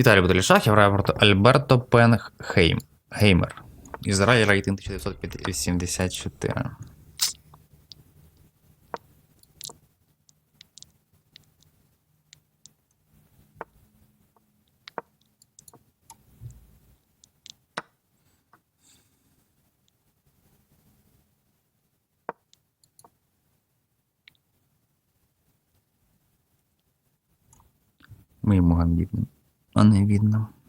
Віталій Будалішах, я граю проти Альберто Пенгейм. Геймер. Ізраїль рейтинг 1984. Ми йому гамбітним, а не. Давай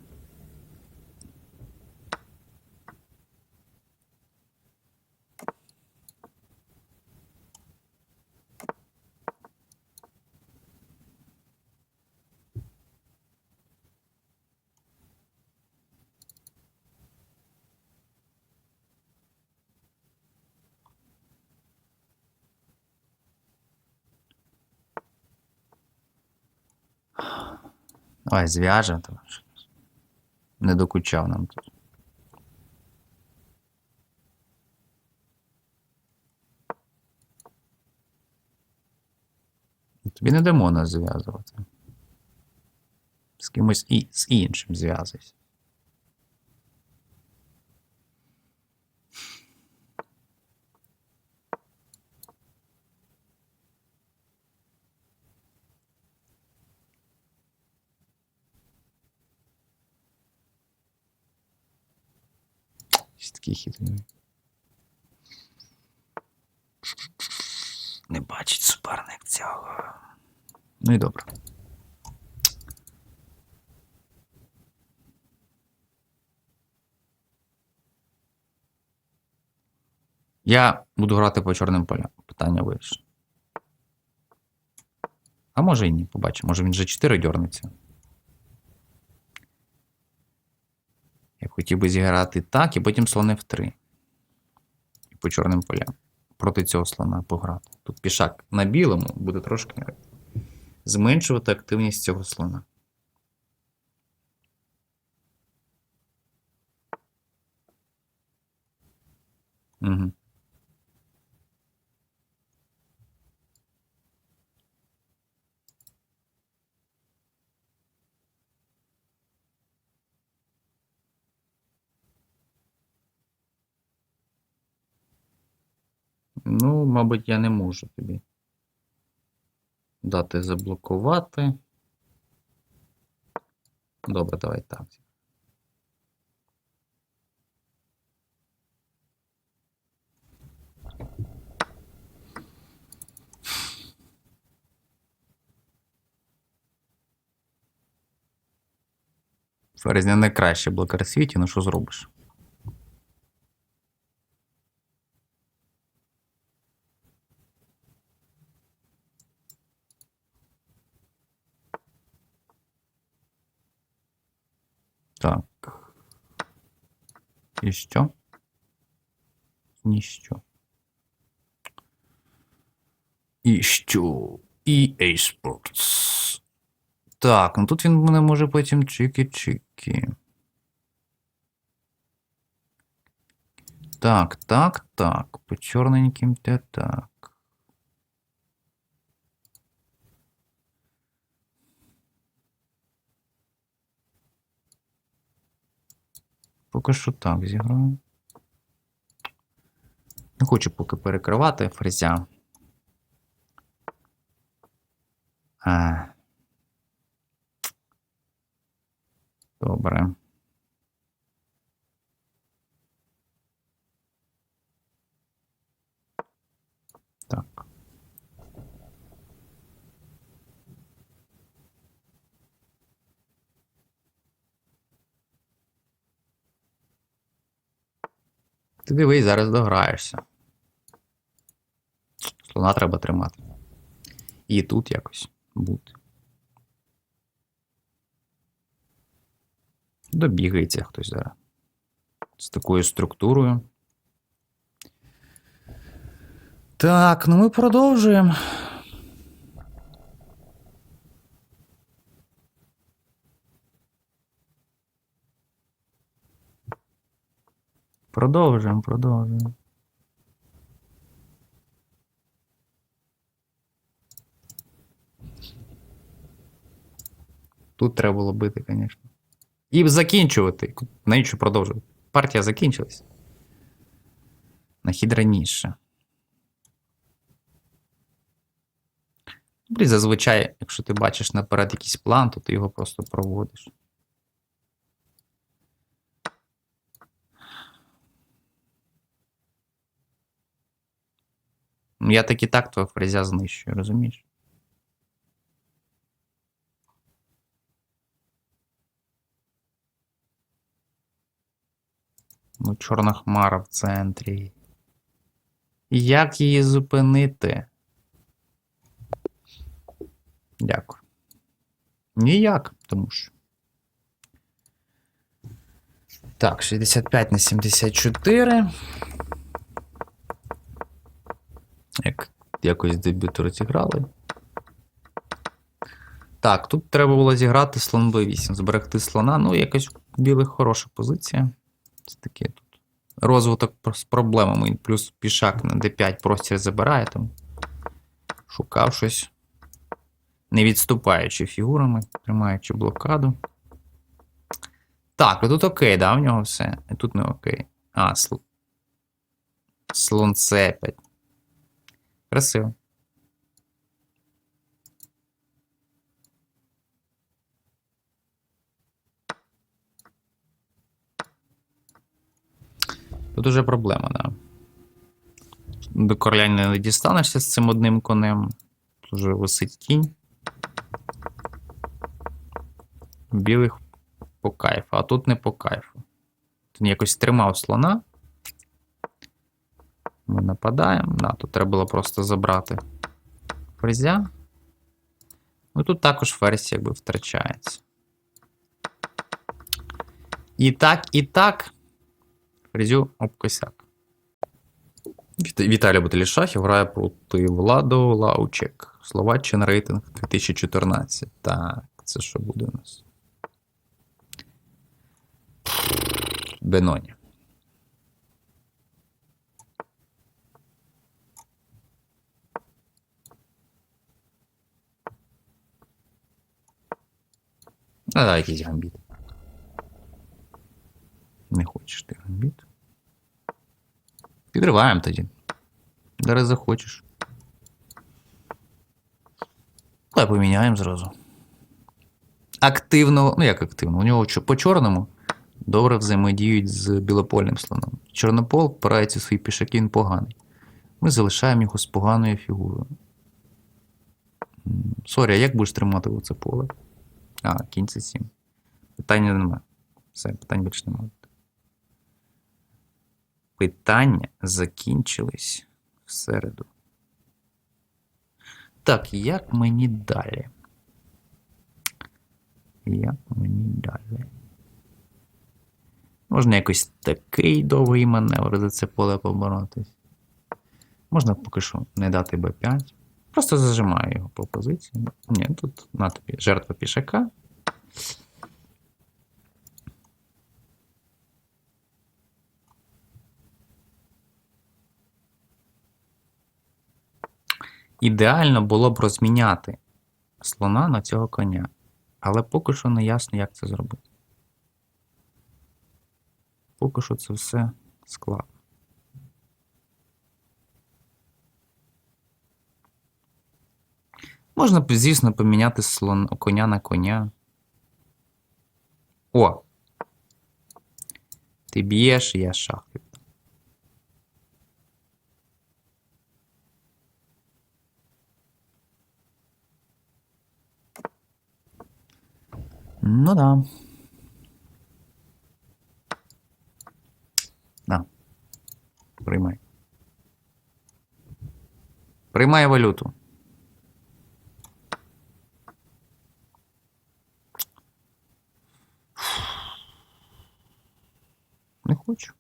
зв'яжемо. зв'яже що Не докучав нам тут. Тобі не дамо нас зв'язувати. З кимось і з іншим зв'язуйся. Такий хитрий. Не бачить суперник цього. Ну і добре. Я буду грати по чорним полям. Питання вирішено. А може і ні, побачимо. Може він вже 4 дьорнеться. Я б хотів би зіграти так, і потім слони в 3. І по чорним полям. Проти цього слона пограти. Тут пішак на білому буде трошки зменшувати активність цього слона. Угу. Ну, мабуть, я не можу тобі дати заблокувати. Добре, давай так. Ферзь не найкращий блокер світі, ну що зробиш? Так. І що? Ніщо. І що? EA Sports. Так, ну тут він мене може потім чики-чики. Так, так, так. По чорненьким те так. Поки що так зіграю. Не хочу поки перекривати фрезя. Добре. Так. Ти дивись, зараз дограєшся. Слона треба тримати. І тут якось бути. Добігається хтось зараз. З такою структурою. Так, ну ми продовжуємо. Продовжуємо, продовжуємо. Тут треба було бити, звісно. І закінчувати. Навіщо продовжувати? Партія закінчилась. На хід раніше. Блін, зазвичай, якщо ти бачиш наперед якийсь план, то ти його просто проводиш. Я так і так твого фрезя знищую, розумієш? Ну, чорна хмара в центрі. Як її зупинити? Дякую. Ніяк, тому що. Так, 65 на 74. Як якось дебют розіграли. Так, тут треба було зіграти слон b8, зберегти слона. Ну, якась білих хороша позиція. Це таке тут. Розвиток з проблемами. Плюс пішак на d5 простір забирає там. Шукав щось. Не відступаючи фігурами, тримаючи блокаду. Так, ну тут окей, да, в нього все. І тут не окей. А, сл... слон c5. Красиво. Тут уже проблема, да. До короля не дістанешся з цим одним конем. Тут висить кінь. Білих по кайфу, а тут не по кайфу. Він якось тримав слона. Ми нападаємо. Да, тут треба було просто забрати ферзя. Ну тут також ферзь якби втрачається. І так, і так. Фрезю об косяк. Віт- Віталій Бутилішахів грає проти Владо Лаучек. Словаччина рейтинг 2014. Так, це що буде у нас? Беноні. А, да, якийсь гамбіт. Не хочеш ти гамбіт. Підриваємо тоді. Зараз захочеш. Давай поміняємо зразу. Активно, ну як активно? У нього по чорному добре взаємодіють з білопольним слоном. Чорнопол впирається свої пішаки, він поганий. Ми залишаємо його з поганою фігурою. Сорі, а як будеш тримати оце поле? А, кінь це 7. Питання немає. Все, питань більше немає. Питання закінчились в середу. Так, як мені далі? Як мені далі? Можна якось такий довгий маневр за це поле поборотись. Можна поки що не дати Б5. Просто зажимаю його по позиції. Ні, тут на тобі жертва пішака. Ідеально було б розміняти слона на цього коня. Але поки що не ясно, як це зробити. Поки що це все складно. Можна, звісно, поміняти слон коня на коня. О! Ти б'єш, я шах. Ну да. На. Приймай. Приймай валюту. Не хочу.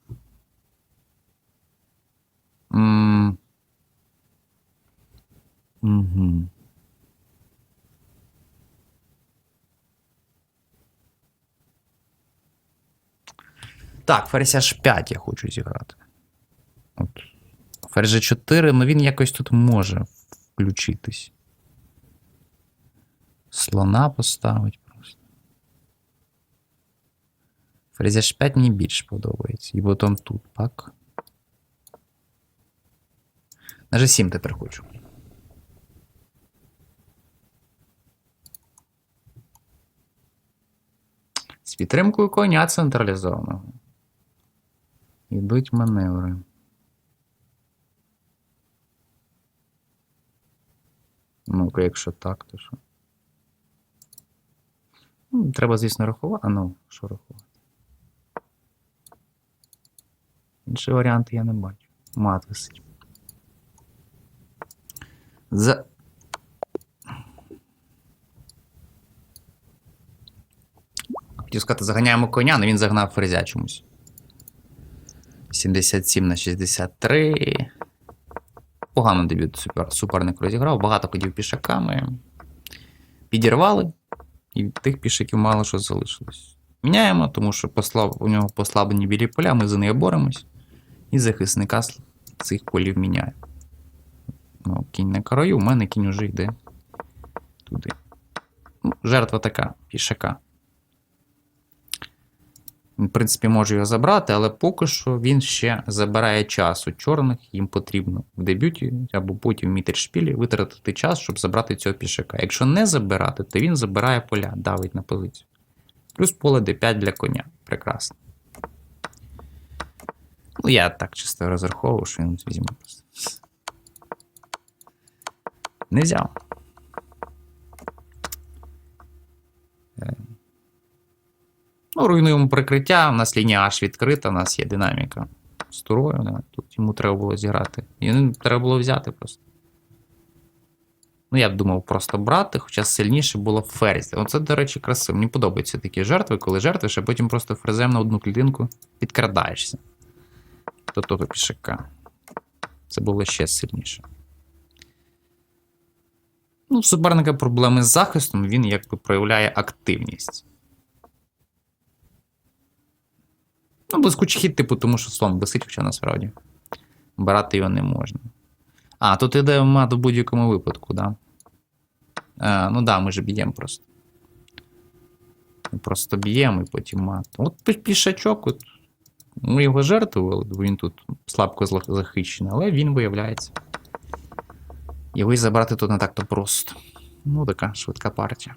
М. Мгм. Так, ферзь H5 я хочу зіграти. От. Ферзь G4, ну він якось тут може включитись. Слона поставить просто. Ферзь 5 мені більш подобається. І потім тут, так. На G7 тепер хочу. З підтримкою коня централізованого. Йдуть маневри. Ну-ка, якщо так, то що? Ну, треба, звісно, рахувати. А ну, що рахувати? Інші варіанти я не бачу. Мат висить. За... Хотів сказати, заганяємо коня, але він загнав ферзя чомусь. 77 на 63. Погано дебют супер, суперник розіграв. Багато ходів пішаками. Підірвали. І тих пішаків мало що залишилось. Міняємо, тому що послаб... у нього послаблені білі поля, ми за неї боремось. І захисника цих полів міняє. Ну, кінь на корою, у мене кінь уже йде туди. Ну, жертва така, пішака. В принципі, може його забрати, але поки що він ще забирає час у чорних. Їм потрібно в дебюті або потім в мітершпілі витратити час, щоб забрати цього пішака. Якщо не забирати, то він забирає поля, давить на позицію. Плюс поле d5 для коня. Прекрасно. Ну, я так чисто розраховував, що він візьме просто. Не взяв. Е. Ну, руйнуємо прикриття, у нас лінія H відкрита, у нас є динаміка з турою. Тут йому треба було зіграти. І треба було взяти просто. Ну, я б думав просто брати, хоча сильніше було ферзь. Оце, до речі, красиво. Мені подобаються такі жертви, коли жертвиш, а потім просто фрезем на одну клітинку підкрадаєшся до того пішака. Це було ще сильніше. Ну, у суперника проблеми з захистом, він якби проявляє активність. Ну, блискучий хід, типу, тому що слон висить, хоча насправді. Брати його не можна. А, тут іде мат в будь-якому випадку, да? А, ну да, ми ж б'ємо просто. Ми просто б'ємо і потім мат. От пішачок, от. Ми його жертвували, він тут слабко захищений, але він виявляється. Його і забрати тут не так-то просто. Ну, така швидка партія.